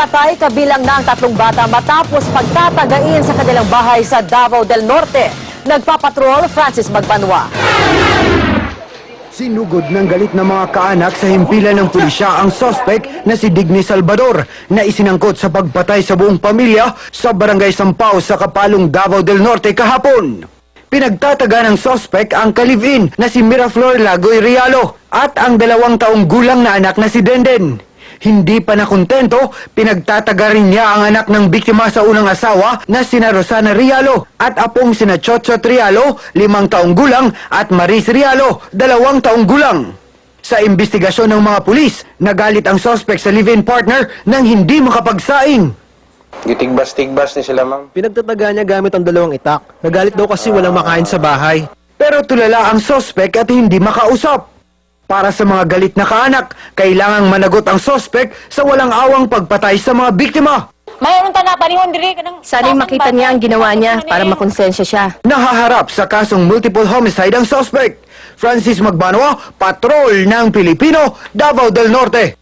Napatay kabilang ang tatlong bata matapos pagtatagain sa kanilang bahay sa Davao del Norte. Nagpapatrol Francis Magbanwa. Sinugod ng galit ng mga kaanak sa himpilan ng pulisya ang sospek na si Digny Salvador na isinangkot sa pagpatay sa buong pamilya sa barangay Sampao sa Kapalong Davao del Norte kahapon. Pinagtataga ng sospek ang kalivin na si Miraflor Lagoy Rialo at ang dalawang taong gulang na anak na si Denden. Hindi pa nakontento, pinagtataga rin niya ang anak ng biktima sa unang asawa na sina Rosana Rialo at apong sina Chochot Rialo, limang taong gulang at Maris Rialo, dalawang taong gulang. Sa investigasyon ng mga pulis, nagalit ang sospek sa live-in partner nang hindi makapagsaing. Gitigbas-tigbas ni sila, ma'am. Pinagtataga niya gamit ang dalawang itak. Nagalit daw kasi walang makain sa bahay. Pero tulala ang sospek at hindi makausap. Para sa mga galit na kaanak, kailangang managot ang sospek sa walang awang pagpatay sa mga biktima. Mayroon ta na panihon diri kanang Sana'y makita niya ang ginawa niya para makonsensya siya. Nahaharap sa kasong multiple homicide ang sospek. Francis Magbanwa, Patrol ng Pilipino, Davao del Norte.